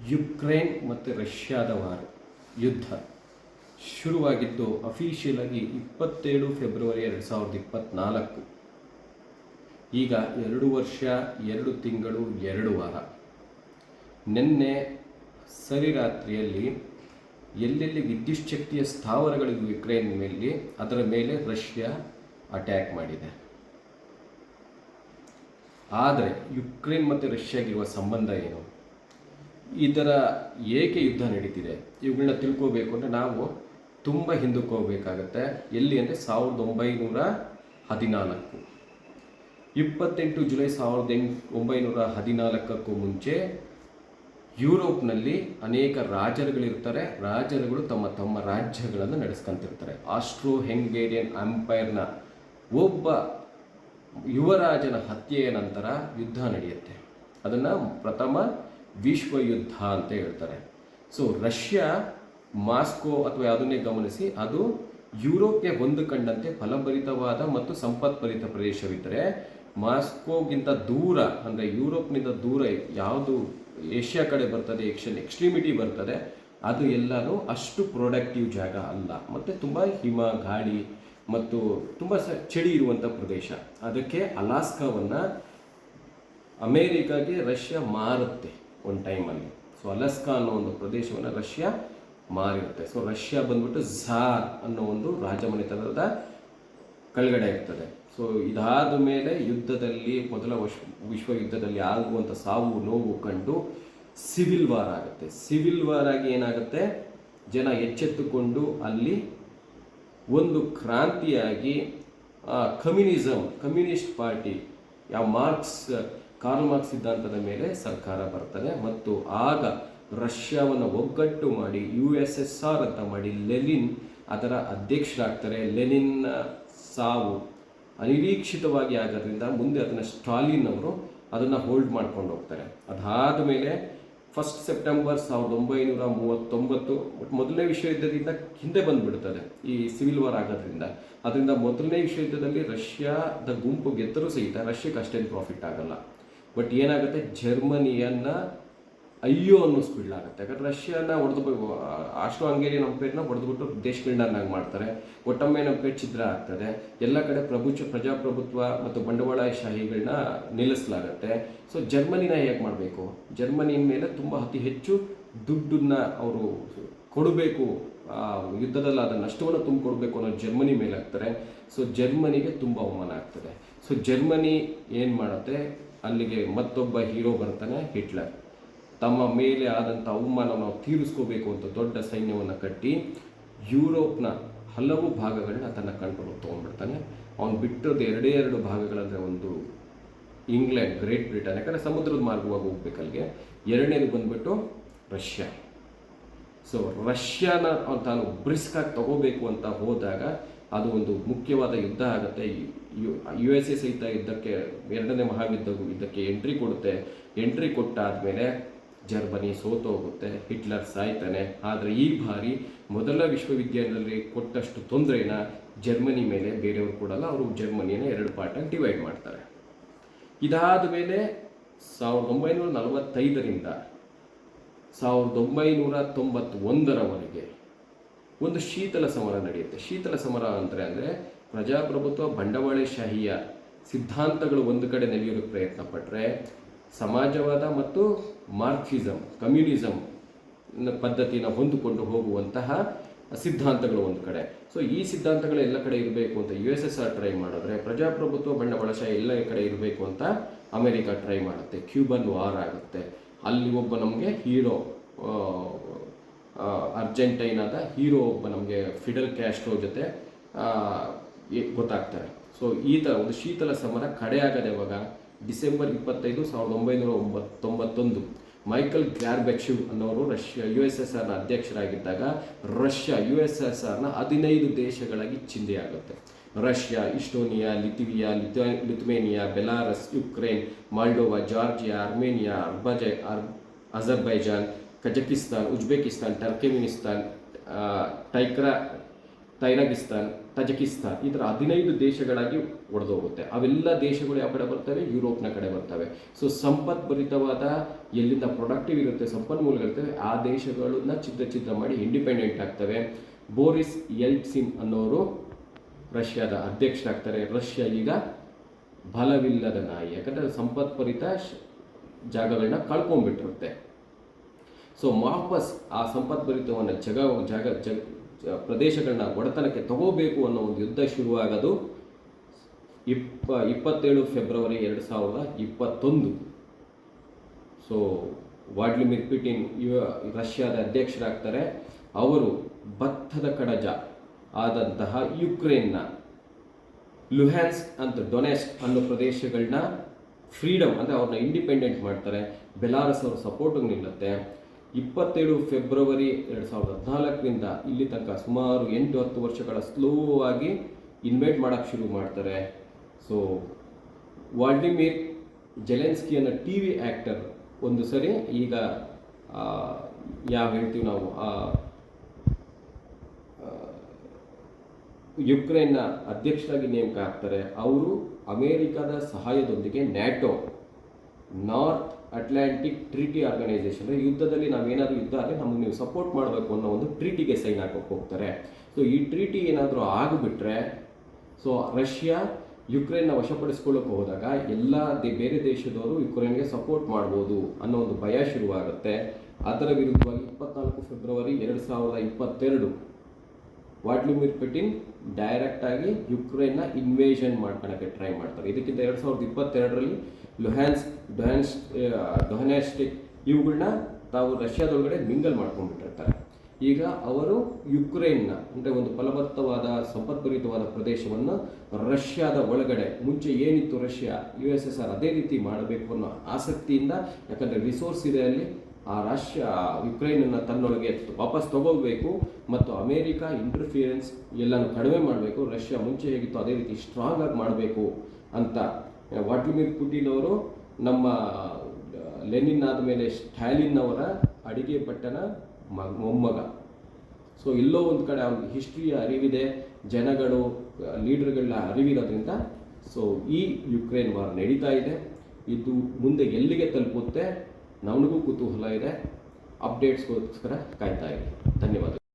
Ukraine ಮತ್ತು ರಷ್ಯಾದ ವಾರ, ಯುದ್ಧ. ಶುರುವಾಗಿದ್ದು ಅಫಿಷಿಯಲ್ ಆಗಿ ಇಪ್ಪತ್ತೇಳು ಫೆಬ್ರವರಿ ಎರಡು ಸಾವಿರದ ಇಪ್ಪತ್ತ್ನಾಲ್ಕು ಈಗ ಎರಡು ವರ್ಷ, ಎರಡು ತಿಂಗಳು, ಎರಡು ವಾರ. ನಿನ್ನೆ ಸರಿ ರಾತ್ರಿಯಲ್ಲಿ ಎಲ್ಲೆಲ್ಲಿ ವಿದ್ಯುಚ್ಛಕ್ತಿಯ ಸ್ಥಾವರಗಳಿಗೂ ಯುಕ್ರೇನ್ ಮೇಲೆ, ಅದರ ಮೇಲೆ ರಷ್ಯಾ ಅಟ್ಯಾಕ್ ಮಾಡಿದೆ. ಆದರೆ ಯುಕ್ರೇನ್ ಮತ್ತು ರಷ್ಯಾಗಿರುವ ಸಂಬಂಧ ಏನು? ಇದರ ಏಕೆ ಯುದ್ಧ ನಡೀತಿದೆ ಇವುಗಳನ್ನ ತಿಳ್ಕೋಬೇಕು ಅಂದರೆ ನಾವು ತುಂಬ ಹಿಂದಕ್ಕೆ ಹೋಗಬೇಕಾಗತ್ತೆ. ಎಲ್ಲಿ ಅಂದರೆ ಸಾವಿರದ ಒಂಬೈನೂರ ಹದಿನಾಲ್ಕು. ಇಪ್ಪತ್ತೆಂಟು ಜುಲೈ ಸಾವಿರದ ಎಂಟು, ಒಂಬೈನೂರ ಹದಿನಾಲ್ಕಕ್ಕೂ ಮುಂಚೆ ಯುರೋಪ್ನಲ್ಲಿ ಅನೇಕ ರಾಜರುಗಳಿರ್ತಾರೆ. ರಾಜರುಗಳು ತಮ್ಮ ತಮ್ಮ ರಾಜ್ಯಗಳನ್ನು ನಡೆಸ್ಕೊಂತಿರ್ತಾರೆ. ಆಸ್ಟ್ರೋ ಹೆಂಗೇರಿಯನ್ ಅಂಪೈರ್ನ ಒಬ್ಬ ಯುವರಾಜನ ಹತ್ಯೆಯ ನಂತರ ಯುದ್ಧ ನಡೆಯುತ್ತೆ. ಅದನ್ನು ಪ್ರಥಮ ವಿಶ್ವ ಯುದ್ಧ ಅಂತ ಹೇಳ್ತಾರೆ. ಸೊ ರಷ್ಯಾ, ಮಾಸ್ಕೋ ಅಥವಾ ಯಾವುದನ್ನೇ ಗಮನಿಸಿ, ಅದು ಯುರೋಪ್ಗೆ ಹೊಂದಿಕೊಂಡಂತೆ ಫಲಭರಿತವಾದ ಮತ್ತು ಸಂಪತ್ಭರಿತ ಪ್ರದೇಶವಿದ್ದರೆ, ಮಾಸ್ಕೋಗಿಂತ ದೂರ, ಅಂದರೆ ಯುರೋಪ್ನಿಂದ ದೂರ ಯಾವುದು ಏಷ್ಯಾ ಕಡೆ ಬರ್ತದೆ ಎಕ್ಷನ್ ಎಕ್ಸ್ಟ್ರೀಮಿಟಿ ಬರ್ತದೆ, ಅದು ಎಲ್ಲರೂ ಅಷ್ಟು ಪ್ರೊಡಕ್ಟಿವ್ ಜಾಗ ಅಲ್ಲ. ಮತ್ತು ತುಂಬ ಹಿಮ, ಗಾಳಿ ಮತ್ತು ತುಂಬ ಸ, ಚಳಿ ಇರುವಂಥ ಪ್ರದೇಶ. ಅದಕ್ಕೆ ಅಲಾಸ್ಕಾವನ್ನು ಅಮೇರಿಕಾಗೆ ರಷ್ಯಾ ಮಾರುತ್ತೆ. ಒಂದು ಟೈಮಲ್ಲಿ ಸೊ ಅಲಸ್ಕಾ ಅನ್ನೋ ಒಂದು ಪ್ರದೇಶವನ್ನು ರಷ್ಯಾ ಮಾರಿರುತ್ತೆ. ಸೊ ರಷ್ಯಾ ಬಂದ್ಬಿಟ್ಟು ಝಾರ್ ಅನ್ನೋ ಒಂದು ರಾಜಮನೆತನದ ಕೆಳಗಡೆ ಇರ್ತದೆ. ಸೊ ಇದಾದ ಮೇಲೆ ಯುದ್ಧದಲ್ಲಿ, ಮೊದಲ ವಶ್ ವಿಶ್ವ ಯುದ್ಧದಲ್ಲಿ ಆಗುವಂಥ ಸಾವು, ನೋವು ಕಂಡು ಸಿವಿಲ್ ವಾರ್ ಆಗುತ್ತೆ. ಸಿವಿಲ್ ವಾರ್ ಆಗಿ ಏನಾಗುತ್ತೆ? ಜನ ಎಚ್ಚೆತ್ತುಕೊಂಡು ಅಲ್ಲಿ ಒಂದು ಕ್ರಾಂತಿಯಾಗಿ ಕಮ್ಯುನಿಸಮ್ ಕಮ್ಯುನಿಸ್ಟ್ ಪಾರ್ಟಿ, ಯಾವ ಮಾರ್ಕ್ಸ್ ಕಾರ್ಲ್ ಮಾರ್ಕ್ಸ್ ಸಿದ್ಧಾಂತದ ಮೇಲೆ ಸರ್ಕಾರ ಬರ್ತದೆ ಮತ್ತು ಆಗ ರಷ್ಯಾವನ್ನು ಒಗ್ಗಟ್ಟು ಮಾಡಿ ಯು ಎಸ್ ಎಸ್ ಆರ್ ಅಂತ ಮಾಡಿ ಲೆನಿನ್ ಅದರ ಅಧ್ಯಕ್ಷರಾಗ್ತಾರೆ. ಲೆನಿನ್ ಸಾವು ಅನಿರೀಕ್ಷಿತವಾಗಿ ಆಗೋದ್ರಿಂದ ಮುಂದೆ ಅದನ್ನು ಸ್ಟಾಲಿನ್ ಅವರು ಅದನ್ನು ಹೋಲ್ಡ್ ಮಾಡ್ಕೊಂಡು ಹೋಗ್ತಾರೆ. ಅದಾದ ಮೇಲೆ ಫಸ್ಟ್ ಸೆಪ್ಟೆಂಬರ್ ಸಾವಿರದ ಒಂಬೈನೂರ ಮೂವತ್ತೊಂಬತ್ತು ಮೊದಲನೇ ವಿಶ್ವ ಯುದ್ಧದಿಂದ ಹಿಂದೆ ಬಂದ್ಬಿಡ್ತದೆ ಈ ಸಿವಿಲ್ ವಾರ್ ಆಗೋದ್ರಿಂದ. ಅದರಿಂದ ಮೊದಲನೇ ವಿಶ್ವ ಯುದ್ಧದಲ್ಲಿ ರಷ್ಯಾದ ಗುಂಪು ಗೆದ್ದರೂ ಸಹಿತ ರಷ್ಯಾಕ್ಕೆ ಅಷ್ಟೇನು ಪ್ರಾಫಿಟ್ ಆಗಲ್ಲ. ಬಟ್ ಏನಾಗುತ್ತೆ? ಜರ್ಮನಿಯನ್ನ ಅಯ್ಯೋ ಅನ್ನಿಸ್ಬಿಡ್ಲಾಗುತ್ತೆ ಯಾಕಂದ್ರೆ ರಷ್ಯಾನ ಹೊಡೆದು ಆಸ್ಟ್ರೋ ಹಂಗೇರಿಯನ್ ಅಂಪೇರ್ನ ಹೊಡೆದ್ಬಿಟ್ಟು ದೇಶಗಳನ್ನಾಗಿ ಮಾಡ್ತಾರೆ. ಒಟ್ಟೊಮ್ಮೆ ನಮ್ಮ ಪೇಟ್ ಛಿದ್ರ ಆಗ್ತದೆ. ಎಲ್ಲ ಕಡೆ ಪ್ರಭು ಪ್ರಜಾಪ್ರಭುತ್ವ ಮತ್ತು ಬಂಡವಾಳಶಾಹಿಗಳನ್ನ ನಿಲ್ಲಿಸಲಾಗತ್ತೆ. ಸೊ ಜರ್ಮನಿನ ಹೇಗೆ ಮಾಡಬೇಕು? ಜರ್ಮನಿ ಮೇಲೆ ತುಂಬ ಅತಿ ಹೆಚ್ಚು ದುಡ್ಡನ್ನ ಅವರು ಕೊಡಬೇಕು. ಯುದ್ಧದಲ್ಲಿ ಅದ ನಷ್ಟವನ್ನು ತುಂಬಿಕೊಡ್ಬೇಕು ಅನ್ನೋ ಜರ್ಮನಿ ಮೇಲೆ ಆಗ್ತಾರೆ ಸೊ ಜರ್ಮನಿಗೆ ತುಂಬ ಅವಮಾನ ಆಗ್ತದೆ. ಸೊ ಜರ್ಮನಿ ಏನು ಮಾಡುತ್ತೆ? ಅಲ್ಲಿಗೆ ಮತ್ತೊಬ್ಬ ಹೀರೋ ಬರ್ತಾನೆ ಹಿಟ್ಲರ್. ತಮ್ಮ ಮೇಲೆ ಆದಂಥ ಅವಮಾನವನ್ನು ತೀರಿಸ್ಕೋಬೇಕು ಅಂತ ದೊಡ್ಡ ಸೈನ್ಯವನ್ನು ಕಟ್ಟಿ ಯುರೋಪ್ನ ಹಲವು ಭಾಗಗಳನ್ನ ತನ್ನ ಕಂಟ್ರೋಲ್ ತೊಗೊಂಡ್ಬಿಡ್ತಾನೆ. ಅವನು ಬಿಟ್ಟದ್ದು ಎರಡೇ ಎರಡು ಭಾಗಗಳಂದರೆ ಒಂದು ಇಂಗ್ಲೆಂಡ್, ಗ್ರೇಟ್ ಬ್ರಿಟನ್, ಯಾಕಂದರೆ ಸಮುದ್ರದ ಮಾರ್ಗವಾಗಿ ಹೋಗ್ಬೇಕಲ್ಲಿಗೆ ಎರಡನೇದು ಬಂದ್ಬಿಟ್ಟು ರಷ್ಯಾ. ಸೊ ರಷ್ಯಾನ ತಾನು ಬ್ರಿಸ್ಕಾಗಿ ತಗೋಬೇಕು ಅಂತ ಹೋದಾಗ ಅದು ಒಂದು ಮುಖ್ಯವಾದ ಯುದ್ಧ ಆಗುತ್ತೆ. ಯು ಎಸ್ ಎ ಸಹಿತ ಯುದ್ಧಕ್ಕೆ ಎರಡನೇ ಮಹಾಯುದ್ಧ ಯುದ್ಧಕ್ಕೆ ಎಂಟ್ರಿ ಕೊಡುತ್ತೆ. ಎಂಟ್ರಿ ಕೊಟ್ಟಾದ್ಮೇಲೆ ಜರ್ಮನಿ ಸೋತು ಹೋಗುತ್ತೆ. ಹಿಟ್ಲರ್ ಸಾಯ್ತಾನೆ. ಆದರೆ ಈ ಬಾರಿ ಮೊದಲ ವಿಶ್ವವಿದ್ಯಾಲಯದಲ್ಲಿ ಕೊಟ್ಟಷ್ಟು ತೊಂದರೆನ ಜರ್ಮನಿ ಮೇಲೆ ಬೇರೆಯವರು ಕೊಡಲ್ಲ, ಅವರು ಜರ್ಮನಿಯನ್ನ ಎರಡು ಪಾರ್ಟಾಗಿ ಡಿವೈಡ್ ಮಾಡ್ತಾರೆ. ಇದಾದ ಮೇಲೆ ಸಾವಿರದ ಒಂಬೈನೂರ ನಲವತ್ತೈದರಿಂದ ಸಾವಿರದ ಒಂಬೈನೂರ ತೊಂಬತ್ತೊಂದರವರೆಗೆ ಒಂದು ಶೀತಲ ಸಮರ ನಡೆಯುತ್ತೆ. ಶೀತಲ ಸಮರ ಅಂದರೆ ಅಂದರೆ ಪ್ರಜಾಪ್ರಭುತ್ವ ಬಂಡವಾಳಶಾಹಿಯ ಸಿದ್ಧಾಂತಗಳು ಒಂದು ಕಡೆ ನೆಲೆಯೋದಕ್ಕೆ ಪ್ರಯತ್ನ ಪಟ್ಟರೆ ಸಮಾಜವಾದ ಮತ್ತು ಮಾರ್ಕ್ಸಿಸಮ್ ಕಮ್ಯುನಿಸಮ್ ಪದ್ಧತಿಯನ್ನು ಹೊಂದಿಕೊಂಡು ಹೋಗುವಂತಹ ಸಿದ್ಧಾಂತಗಳು ಒಂದು ಕಡೆ. ಸೊ ಈ ಸಿದ್ಧಾಂತಗಳು ಎಲ್ಲ ಕಡೆ ಇರಬೇಕು ಅಂತ U S S R try ಮಾಡಿದ್ರೆ, ಪ್ರಜಾಪ್ರಭುತ್ವ ಬಂಡವಾಳಶಾಹಿ ಎಲ್ಲ ಕಡೆ ಇರಬೇಕು ಅಂತ ಅಮೆರಿಕ ಟ್ರೈ ಮಾಡುತ್ತೆ. ಕ್ಯೂಬನ್ ವಾರ್ ಆಗುತ್ತೆ. ಅಲ್ಲಿ ಒಬ್ಬ ನಮಗೆ ಹೀರೋ ಅರ್ಜೆಂಟೈನಾದ ಹೀರೋ ಒಬ್ಬ ನಮಗೆ ಫಿಡಲ್ ಕ್ಯಾಸ್ಟ್ರೋ ಜೊತೆ ಗೊತ್ತಾಗ್ತಾರೆ. ಸೊ ಈ ಥರ ಒಂದು ಶೀತಲ ಸಮರ ಕಡೆ ಆಗದೆ ಯಾವಾಗ ಡಿಸೆಂಬರ್ ಇಪ್ಪತ್ತೈದು ಸಾವಿರದ ಒಂಬೈನೂರ ಒಂಬತ್ತೊಂಬತ್ತೊಂದು ಮೈಕಲ್ ಗ್ಲಾರ್ಬೆಕ್ಷಿವ್ ಅನ್ನೋರು ರಷ್ಯಾ ಯು ಎಸ್ ಎಸ್ ಆರ್ನ ಅಧ್ಯಕ್ಷರಾಗಿದ್ದಾಗ ರಷ್ಯಾ ಯು ಎಸ್ ಎಸ್ ಆರ್ನ ಹದಿನೈದು ದೇಶಗಳಾಗಿ ಚಿಂದೆಯಾಗುತ್ತೆ Russia, Estonia, Lithuania, ಲಿಥ Lithuania Belarus, Ukraine, Moldova, Georgia Armenia ಅರ್ಬಜೈ, ಅರ್, ಅಜರ್ಬೈಜಾನ್ ಕಜಕಿಸ್ತಾನ್, ಉಜ್ಬೇಕಿಸ್ತಾನ್, ಟರ್ಕಿಮಿನಿಸ್ತಾನ್ ಟೈಕ್ರಾ, ತೈರಾಗಿಸ್ತಾನ್, ತಜಕಿಸ್ತಾನ್, ಈ ಥರ ಹದಿನೈದು ದೇಶಗಳಾಗಿ ಒಡೆದೋಗುತ್ತೆ. ಅವೆಲ್ಲ ದೇಶಗಳು ಯಾವ ಕಡೆ ಬರ್ತವೆ ಯುರೋಪ್ನ ಕಡೆ ಬರ್ತವೆ. ಸೊ ಸಂಪತ್ಭರಿತವಾದ ಎಲ್ಲಿಂದ ಪ್ರೊಡಕ್ಟಿವ್ ಇರುತ್ತೆ ಸಂಪನ್ಮೂಲಗಳಿರ್ತವೆ ಆ ದೇಶಗಳನ್ನ ಚಿತ್ರ ಚಿತ್ರ ಮಾಡಿ ಇಂಡಿಪೆಂಡೆಂಟ್ ಆಗ್ತವೆ. ಬೋರಿಸ್ ಎಲ್ಟ್ಸಿನ್ ಅನ್ನೋರು ರಷ್ಯಾದ ಅಧ್ಯಕ್ಷರಾಗ್ತಾರೆ. ರಷ್ಯಾ ಈಗ ಬಲವಿಲ್ಲದ ನಾಯಿ. ಯಾಕಂದರೆ ಸಂಪತ್ಭರಿತ ಶ- ಜಾಗಗಳನ್ನ ಕಳ್ಕೊಂಡ್ಬಿಟ್ಟಿರುತ್ತೆ. ಸೊ ವಾಪಸ್ ಆ ಸಂಪತ್ಭರಿತವನ್ನು ಜಗ, ಜಾಗ, ಜಗ ಪ್ರದೇಶಗಳನ್ನ ಒಡೆತನಕ್ಕೆ ತಗೋಬೇಕು ಅನ್ನೋ ಒಂದು ಯುದ್ಧ ಶುರುವಾಗೋದು. ಇಪ್ಪ, ಇಪ್ಪತ್ತೇಳು ಫೆಬ್ರವರಿ ಎರಡು ಸಾವಿರದ ಇಪ್ಪತ್ತೊಂದು. ಸೊ ವಾಡ್ಲಿಮಿರ್ ಪುಟಿನ್ ಯು, ರಷ್ಯಾದ ಅಧ್ಯಕ್ಷರಾಗ್ತಾರೆ. ಅವರು ಭತ್ತದ ಕಡಜ ಆದಂತಹ ಯುಕ್ರೇನ್ನ ಲುಹ್ಯಾನ್ಸ್ ಅಂತ ಡೊನೆಸ್ಕ್ ಅನ್ನೋ ಪ್ರದೇಶಗಳನ್ನ ಫ್ರೀಡಮ್ ಅಂದರೆ ಅವ್ರನ್ನ ಇಂಡಿಪೆಂಡೆಂಟ್ ಮಾಡ್ತಾರೆ. ಬೆಲಾರಸ್ ಅವ್ರ ಸಪೋರ್ಟ್ ನಿಲ್ಲುತ್ತೆ. ಇಪ್ಪತ್ತೇಳು ಫೆಬ್ರವರಿ ಎರಡು ಸಾವಿರದ ಹದಿನಾಲ್ಕರಿಂದ ಇಲ್ಲಿ ತನಕ ಸುಮಾರು ಎಂಟು ಹತ್ತು ವರ್ಷಗಳ ಸ್ಲೋ ಆಗಿ ಇನ್ವೈಟ್ ಮಾಡೋಕ್ಕೆ ಶುರು ಮಾಡ್ತಾರೆ. ಸೊ ವಾಲ್ಡಿಮಿರ್ ಜೆಲೆನ್ಸ್ಕಿ ಅನ್ನೋ ಟಿ ವಿ ಆ್ಯಕ್ಟರ್ ಒಂದು ಸರಿ ಈಗ ಯಾವ ಹೇಳ್ತೀವಿ ನಾವು ಆ, ಯುಕ್ರೇನ್ನ ಅಧ್ಯಕ್ಷರಾಗಿ ನೇಮಕ ಆಗ್ತಾರೆ. ಅವರು ಅಮೇರಿಕಾದ ಸಹಾಯದೊಂದಿಗೆ NATO North Atlantic Treaty Organisation, ಯುದ್ಧದಲ್ಲಿ ನಾವೇನಾದರೂ ಯುದ್ಧ ಆದರೆ ನಮಗೆ ನೀವು ಸಪೋರ್ಟ್ ಮಾಡಬೇಕು ಅನ್ನೋ ಒಂದು ಟ್ರೀಟಿಗೆ ಸೈನ್ ಹಾಕೋಕೆ ಹೋಗ್ತಾರೆ. ಸೊ ಈ ಟ್ರೀಟಿ ಏನಾದರೂ ಆಗಿಬಿಟ್ರೆ ಸೊ ರಷ್ಯಾ ಯುಕ್ರೇನ್ನ ವಶಪಡಿಸ್ಕೊಳ್ಳೋಕೆ ಹೋದಾಗ ಎಲ್ಲ ದೇ, ಬೇರೆ ದೇಶದವರು ಯುಕ್ರೇನ್ಗೆ ಸಪೋರ್ಟ್ ಮಾಡ್ಬೋದು ಅನ್ನೋ ಒಂದು ಭಯ ಶುರುವಾಗುತ್ತೆ. ಅದರ ವಿರುದ್ಧವಾಗಿ ಇಪ್ಪತ್ನಾಲ್ಕು ಫೆಬ್ರವರಿ ಎರಡು ಸಾವಿರದ ಇಪ್ಪತ್ತೆರಡು ವಾಡ್ಲಿಮಿರ್ ಪುಟಿನ್ ಡೈರೆಕ್ಟ್ ಆಗಿ ಯುಕ್ರೇನ್ನ ಇನ್ವೇಷನ್ ಮಾಡ್ಕೊಳಕ್ಕೆ ಟ್ರೈ ಮಾಡ್ತಾರೆ. ಇದಕ್ಕಿಂತ ಎರಡು ಸಾವಿರದ ಇಪ್ಪತ್ತೆರಡರಲ್ಲಿ ಲುಹ್ಯಾನ್ಸ್ ಡೊಹ್ಯಾನ್ಸ್ ಡೊಹನೆಸ್ಟಿಕ್ ಇವುಗಳನ್ನ ತಾವು ರಷ್ಯಾದೊಳಗಡೆ ಮಿಂಗಲ್ ಮಾಡ್ಕೊಂಡ್ಬಿಟ್ಟಿರ್ತಾರೆ. ಈಗ ಅವರು ಯುಕ್ರೇನ್ನ ಅಂದರೆ ಒಂದು ಫಲವತ್ತವಾದ ಸಂಪದ್ಭರಿತವಾದ ಪ್ರದೇಶವನ್ನು ರಷ್ಯಾದ ಒಳಗಡೆ, ಮುಂಚೆ ಏನಿತ್ತು Russia U S S R ಅದೇ ರೀತಿ ಮಾಡಬೇಕು ಅನ್ನೋ ಆಸಕ್ತಿಯಿಂದ, ಯಾಕಂದರೆ ರಿಸೋರ್ಸ್ ಇದೆ ಅಲ್ಲಿ ಆ ರಷ್ಯಾ ಯುಕ್ರೈನನ್ನು ತನ್ನೊಳಗೆ ವಾಪಸ್ ತಗೋಬೇಕು ಮತ್ತು ಅಮೇರಿಕಾ ಇಂಟರ್ಫಿಯರೆನ್ಸ್ ಎಲ್ಲನೂ ಕಡಿಮೆ ಮಾಡಬೇಕು, ರಷ್ಯಾ ಮುಂಚೆ ಹೇಗಿತ್ತು ಅದೇ ರೀತಿ ಸ್ಟ್ರಾಂಗ್ ಆಗಿ ಮಾಡಬೇಕು ಅಂತ ವಾಟ್ಲಿಮಿರ್ ಪುಟಿನ್ ಅವರು ನಮ್ಮ ಲೆನಿನ್ ಆದಮೇಲೆ ಸ್ಟ್ಯಾಲಿನ್ ಅವರ ಅಡಿಗೆ ಭಟ್ಟನ ಮೊಮ್ಮಗ. ಸೊ ಎಲ್ಲೋ ಒಂದು ಕಡೆ ಅವ್ರಿಗೆ ಹಿಸ್ಟ್ರಿಯ ಅರಿವಿದೆ, ಜನಗಳು ಲೀಡರ್ಗಳ ಅರಿವಿರೋದ್ರಿಂದ. ಸೊ ಈ ಯುಕ್ರೇನ್ ವಾರ್ ನಡೀತಾ ಇದೆ. ಇದು ಮುಂದೆ ಎಲ್ಲಿಗೆ ತಲುಪುತ್ತೆ? ನಮಗೂ ಕುತೂಹಲ ಇದೆ. ಅಪ್ಡೇಟ್ಸ್ಗೋಸ್ಕರ ಕಾಯ್ತಾ ಇದೆ ಧನ್ಯವಾದ